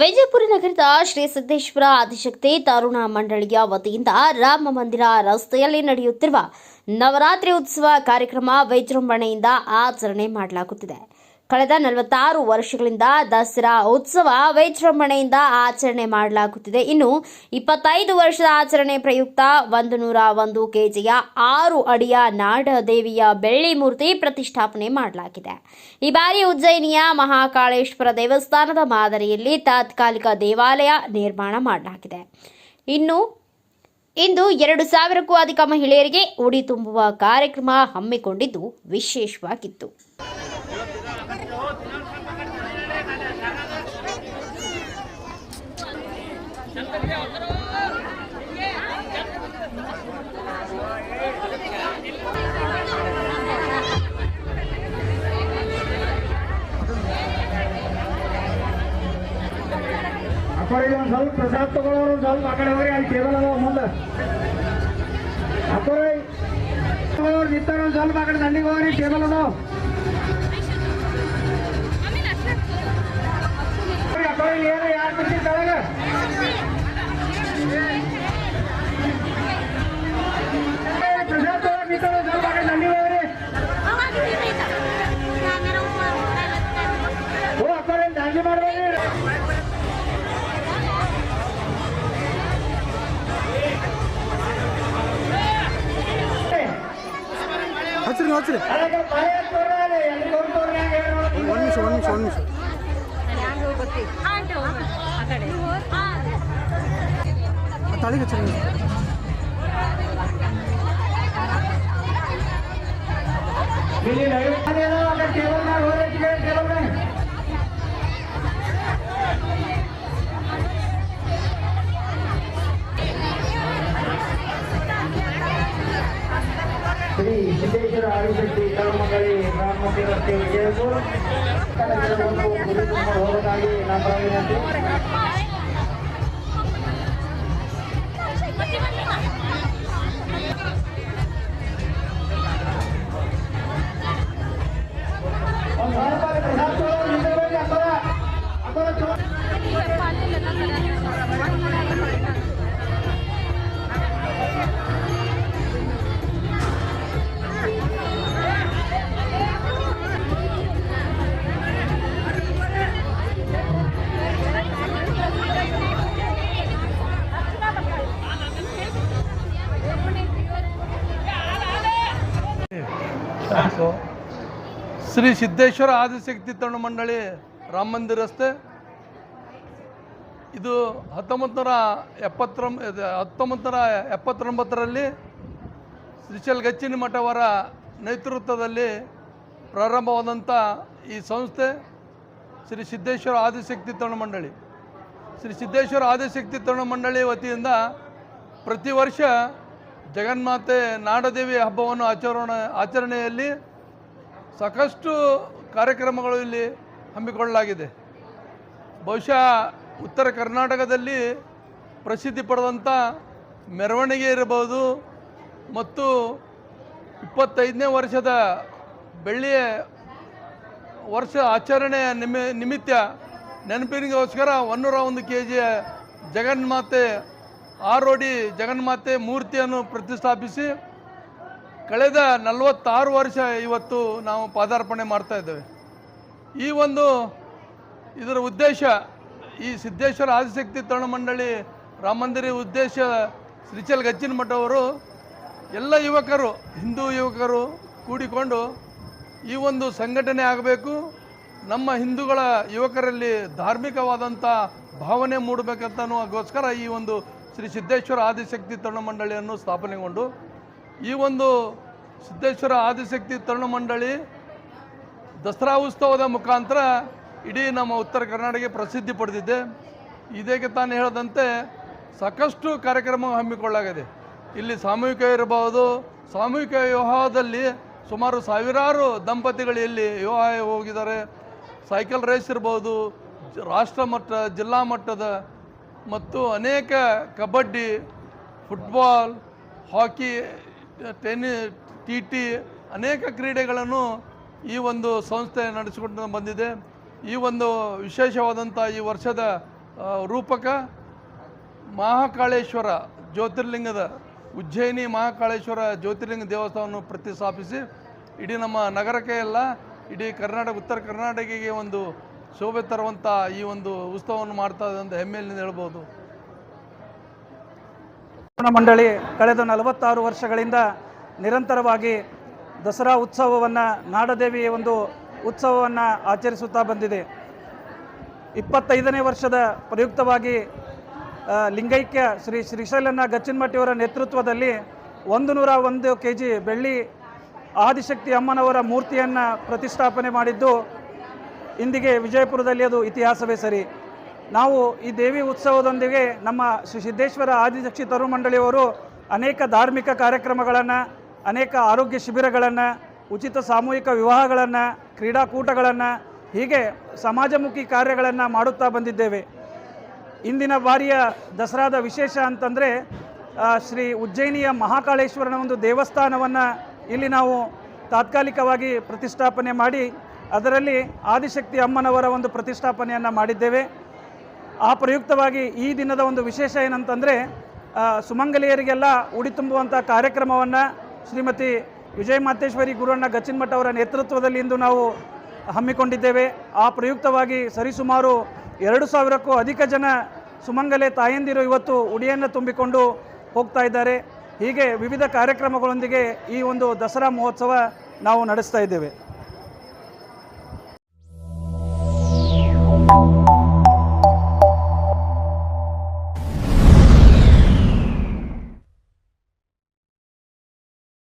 ವಿಜಯಪುರ ನಗರದ ಶ್ರೀ ಸಿದ್ದೇಶ್ವರ ಆದಿಶಕ್ತಿ ತರುಣ ಮಂಡಳಿಯ ವತಿಯಿಂದ ರಾಮ ಮಂದಿರ ರಸ್ತೆಯಲ್ಲಿ ನಡೆಯುತ್ತಿರುವ ನವರಾತ್ರಿ ಉತ್ಸವ ಕಾರ್ಯಕ್ರಮ ವಿಜೃಂಭಣೆಯಿಂದ ಆಚರಣೆ ಮಾಡಲಾಗುತ್ತಿದೆ. ಕಳೆದ ನಲವತ್ತಾರು ವರ್ಷಗಳಿಂದ ದಸರಾ ಉತ್ಸವ ವೈಜೃಂಭಣೆಯಿಂದ ಆಚರಣೆ ಮಾಡಲಾಗುತ್ತಿದೆ. ಇನ್ನು ಇಪ್ಪತ್ತೈದು ವರ್ಷದ ಆಚರಣೆ ಪ್ರಯುಕ್ತ ಒಂದು ನೂರ ಒಂದು ಕೆಜಿಯ ಆರು ಅಡಿಯ ನಾಡದೇವಿಯ ಬೆಳ್ಳಿ ಮೂರ್ತಿ ಪ್ರತಿಷ್ಠಾಪನೆ ಮಾಡಲಾಗಿದೆ. ಈ ಬಾರಿ ಉಜ್ಜಯಿನಿಯ ಮಹಾಕಾಳೇಶ್ವರ ದೇವಸ್ಥಾನದ ಮಾದರಿಯಲ್ಲಿ ತಾತ್ಕಾಲಿಕ ದೇವಾಲಯ ನಿರ್ಮಾಣ ಮಾಡಲಾಗಿದೆ. ಇನ್ನು, ಇಂದು ಎರಡು ಸಾವಿರಕ್ಕೂ ಅಧಿಕ ಮಹಿಳೆಯರಿಗೆ ಉಡಿ ತುಂಬುವ ಕಾರ್ಯಕ್ರಮ ಹಮ್ಮಿಕೊಂಡಿದ್ದು ವಿಶೇಷವಾಗಿತ್ತು. ಅಪ್ಪರಿಗೆ ಒಂದು ಸ್ವಲ್ಪ ಪ್ರಸಾದ ತಗೊಳ್ಳೋರು ಒಂದು ಸ್ವಲ್ಪ ಆ ಕಡೆ ಹೋಗಿ ಅಲ್ಲಿ ಟೇಬಲ್ ಅದಾವ ಮುಂದೆ ಅಪ್ಪರೇ ತಗೊಳ್ಳೋರು ನಿಂತಾರ ಒಂದು ಸ್ವಲ್ಪ ಆ ಕಡೆ ದಂಡಿಗೆ ಹೋಗ್ರಿ ಟೇಬಲ್ ಅದಾವ ಅಪ್ಪರೇ ಏನು வச்சிரு வச்சிரு ஒன் நிமிஷம். ஒன் நிமிஷம் ஒன் நிமிஷம் தலைக்கு வச்சிருங்க. ಶ್ರೀ ಸಿದ್ದೇಶ್ವರ ಆದಿಶಕ್ತಿ ಮಂಗಳಿ ಗ್ರಾಮ ಮಂದಿರ ರಸ್ತೆ ವಿಜಯಪುರ ಕನ್ನಡವನ್ನು ಗುರಿ ತುಂಬ ಹೋಗಬೇಕಾಗಿ ನಮ್ಮ ವಿನಂತಿ ಶ್ರೀ ಸಿದ್ದೇಶ್ವರ ಆದಿಶಕ್ತಿ ತರುಣ ಮಂಡಳಿ ರಾಮ ಮಂದಿರ ರಸ್ತೆ. ಇದು ಹತ್ತೊಂಬತ್ತು ನೂರ ಎಪ್ಪತ್ತೊಂಬ ಹತ್ತೊಂಬತ್ತು ಎಪ್ಪತ್ತೊಂಬತ್ತರಲ್ಲಿ ಶ್ರೀಶೈಲ ಗಚ್ಚಿನ ಮಠವರ ನೇತೃತ್ವದಲ್ಲಿ ಪ್ರಾರಂಭವಾದಂಥ ಈ ಸಂಸ್ಥೆ ಶ್ರೀ ಸಿದ್ದೇಶ್ವರ ಆದಿಶಕ್ತಿ ತರುಣ ಮಂಡಳಿ. ಶ್ರೀ ಸಿದ್ದೇಶ್ವರ ಆದಿಶಕ್ತಿ ತರುಣ ಮಂಡಳಿ ವತಿಯಿಂದ ಪ್ರತಿ ವರ್ಷ ಜಗನ್ಮಾತೆ ನಾಡದೇವಿ ಹಬ್ಬವನ್ನು ಆಚರಣ, ಆಚರಣೆಯಲ್ಲಿ ಸಾಕಷ್ಟು ಕಾರ್ಯಕ್ರಮಗಳು ಇಲ್ಲಿ ಹಮ್ಮಿಕೊಳ್ಳಲಾಗಿದೆ. ಬಹುಶಃ ಉತ್ತರ ಕರ್ನಾಟಕದಲ್ಲಿ ಪ್ರಸಿದ್ಧಿ ಪಡೆದಂಥ ಮೆರವಣಿಗೆ ಇರಬಹುದು ಮತ್ತು ಇಪ್ಪತ್ತೈದನೇ ವರ್ಷದ ಬೆಳ್ಳಿಯ ವರ್ಷ ಆಚರಣೆಯ ನಿಮಿ, ನಿಮಿತ್ತ ನೆನಪಿನಿಗೋಸ್ಕರ ಒನ್ನೂರ ಒಂದು ಕೆ ಜಿಯ ಜಗನ್ಮಾತೆ ಆರೋಡಿ ಜಗನ್ಮಾತೆ ಮೂರ್ತಿಯನ್ನು ಪ್ರತಿಷ್ಠಾಪಿಸಿ ಕಳೆದ ನಲವತ್ತಾರು ವರ್ಷ ಇವತ್ತು ನಾವು ಪಾದಾರ್ಪಣೆ ಮಾಡ್ತಾ ಇದ್ದೇವೆ. ಈ ಒಂದು ಇದರ ಉದ್ದೇಶ, ಈ ಸಿದ್ದೇಶ್ವರ ಆದಿಶಕ್ತಿ ತರುಣ ಮಂಡಳಿ, ರಾಮ ಮಂದಿರ ಉದ್ದೇಶ, ಶ್ರೀಚಲ್ ಗಚ್ಚಿನ ಮಠವರು ಎಲ್ಲ ಯುವಕರು, ಹಿಂದೂ ಯುವಕರು ಕೂಡಿಕೊಂಡು ಈ ಒಂದು ಸಂಘಟನೆ ಆಗಬೇಕು. ನಮ್ಮ ಹಿಂದೂಗಳ ಯುವಕರಲ್ಲಿ ಧಾರ್ಮಿಕವಾದಂಥ ಭಾವನೆ ಮೂಡಬೇಕಂತ ಅನ್ನೋಗೋಸ್ಕರ ಈ ಒಂದು ಶ್ರೀ ಸಿದ್ದೇಶ್ವರ ಆದಿಶಕ್ತಿ ತರುಣ ಮಂಡಳಿಯನ್ನು ಸ್ಥಾಪನೆಗೊಂಡು ಈ ಒಂದು ಸಿದ್ದೇಶ್ವರ ಆದಿಶಕ್ತಿ ತರುಣ ಮಂಡಳಿ ದಸರಾ ಉತ್ಸವದ ಮುಖಾಂತರ ಇಡೀ ನಮ್ಮ ಉತ್ತರ ಕರ್ನಾಟಕ ಪ್ರಸಿದ್ಧಿ ಪಡೆದಿದೆ. ಇದಕ್ಕೆ ತಾನು ಹೇಳದಂತೆ ಸಾಕಷ್ಟು ಕಾರ್ಯಕ್ರಮ ಹಮ್ಮಿಕೊಳ್ಳಲಾಗಿದೆ. ಇಲ್ಲಿ ಸಾಮೂಹಿಕ ಇರಬಹುದು. ಸಾಮೂಹಿಕ ವಿವಾಹದಲ್ಲಿ ಸುಮಾರು ಸಾವಿರಾರು ದಂಪತಿಗಳು ಇಲ್ಲಿ ವಿವಾಹ ಹೋಗಿದ್ದಾರೆ. ಸೈಕಲ್ ರೇಸ್ ಇರ್ಬೋದು ರಾಷ್ಟ್ರ ಮಟ್ಟ, ಜಿಲ್ಲಾ ಮಟ್ಟದ ಮತ್ತು ಅನೇಕ kabaddi, football, hockey tennis T T ಅನೇಕ ಕ್ರೀಡೆಗಳನ್ನು ಈ ಒಂದು ಸಂಸ್ಥೆ ನಡೆಸಿಕೊಂಡು ಬಂದಿದೆ. ಈ ಒಂದು ವಿಶೇಷವಾದಂಥ ಈ ವರ್ಷದ ರೂಪಕ ಮಹಾಕಾಳೇಶ್ವರ ಜ್ಯೋತಿರ್ಲಿಂಗದ ಉಜ್ಜಯಿನಿ ಮಹಾಕಾಳೇಶ್ವರ ಜ್ಯೋತಿರ್ಲಿಂಗ ದೇವಸ್ಥಾನವನ್ನು ಪ್ರತಿಷ್ಠಾಪಿಸಿ, ಇಡೀ ನಮ್ಮ ನಗರಕ್ಕೆ ಎಲ್ಲ ಇಡೀ ಕರ್ನಾಟಕ, ಉತ್ತರ ಕರ್ನಾಟಕಿಗೆ ಒಂದು ಶೋಭೆ ತರುವಂಥ ಈ ಒಂದು ಉತ್ಸವವನ್ನು ಮಾಡ್ತಾ ಇದೆ ಅಂತ ಹೆಮ್ಮೆಯಿಂದ ಹೇಳ್ಬೋದು. ಮಂಡಳಿ ಕಳೆದ ನಲವತ್ತಾರು ವರ್ಷಗಳಿಂದ ನಿರಂತರವಾಗಿ ದಸರಾ ಉತ್ಸವವನ್ನು ನಾಡದೇವಿಯ ಒಂದು ಉತ್ಸವವನ್ನು ಆಚರಿಸುತ್ತಾ ಬಂದಿದೆ. ಇಪ್ಪತ್ತೈದನೇ ವರ್ಷದ ಪ್ರಯುಕ್ತವಾಗಿ ಲಿಂಗೈಕ್ಯ ಶ್ರೀ ಶ್ರೀಶೈಲನ ಗಚ್ಚಿನಮಟ್ಟಿಯವರ ನೇತೃತ್ವದಲ್ಲಿ ಒಂದು ನೂರ ಒಂದು ಕೆ ಜಿ ಬೆಳ್ಳಿ ಆದಿಶಕ್ತಿ ಅಮ್ಮನವರ ಮೂರ್ತಿಯನ್ನು ಪ್ರತಿಷ್ಠಾಪನೆ ಮಾಡಿದ್ದು, ಇಂದಿಗೆ ವಿಜಯಪುರದಲ್ಲಿ ಅದು ಇತಿಹಾಸವೇ ಸರಿ. ನಾವು ಈ ದೇವಿ ಉತ್ಸವದೊಂದಿಗೆ ನಮ್ಮ ಶ್ರೀ ಸಿದ್ದೇಶ್ವರ ಆದಿಶಕ್ತಿ ತರು ಮಂಡಳಿಯವರು ಅನೇಕ ಧಾರ್ಮಿಕ ಕಾರ್ಯಕ್ರಮಗಳನ್ನು, ಅನೇಕ ಆರೋಗ್ಯ ಶಿಬಿರಗಳನ್ನು, ಉಚಿತ ಸಾಮೂಹಿಕ ವಿವಾಹಗಳನ್ನು, ಕ್ರೀಡಾಕೂಟಗಳನ್ನು, ಹೀಗೆ ಸಮಾಜಮುಖಿ ಕಾರ್ಯಗಳನ್ನು ಮಾಡುತ್ತಾ ಬಂದಿದ್ದೇವೆ. ಇಂದಿನ ಬಾರಿಯ ದಸರಾದ ವಿಶೇಷ ಅಂತಂದರೆ ಶ್ರೀ ಉಜ್ಜಯಿನಿಯ ಮಹಾಕಾಳೇಶ್ವರನ ಒಂದು ದೇವಸ್ಥಾನವನ್ನು ಇಲ್ಲಿ ನಾವು ತಾತ್ಕಾಲಿಕವಾಗಿ ಪ್ರತಿಷ್ಠಾಪನೆ ಮಾಡಿ, ಅದರಲ್ಲಿ ಆದಿಶಕ್ತಿ ಅಮ್ಮನವರ ಒಂದು ಪ್ರತಿಷ್ಠಾಪನೆಯನ್ನು ಮಾಡಿದ್ದೇವೆ. ಆ ಪ್ರಯುಕ್ತವಾಗಿ ಈ ದಿನದ ಒಂದು ವಿಶೇಷ ಏನಂತಂದರೆ ಸುಮಂಗಲಿಯರಿಗೆಲ್ಲ ಉಡಿ ತುಂಬುವಂಥ ಕಾರ್ಯಕ್ರಮವನ್ನು ಶ್ರೀಮತಿ ವಿಜಯ ಮಾತೇಶ್ವರಿ ಗುರುವಣ್ಣ ಗಚ್ಚಿನ್ಮಠ ಅವರ ನೇತೃತ್ವದಲ್ಲಿ ಇಂದು ನಾವು ಹಮ್ಮಿಕೊಂಡಿದ್ದೇವೆ. ಆ ಪ್ರಯುಕ್ತವಾಗಿ ಸರಿಸುಮಾರು ಎರಡು ಸಾವಿರಕ್ಕೂ ಅಧಿಕ ಜನ ಸುಮಂಗಲೆ ತಾಯಂದಿರು ಇವತ್ತು ಉಡಿಯನ್ನು ತುಂಬಿಕೊಂಡು ಹೋಗ್ತಾ ಇದ್ದಾರೆ. ಹೀಗೆ ವಿವಿಧ ಕಾರ್ಯಕ್ರಮಗಳೊಂದಿಗೆ ಈ ಒಂದು ದಸರಾ ಮಹೋತ್ಸವ ನಾವು ನಡೆಸ್ತಾ ಇದ್ದೇವೆ.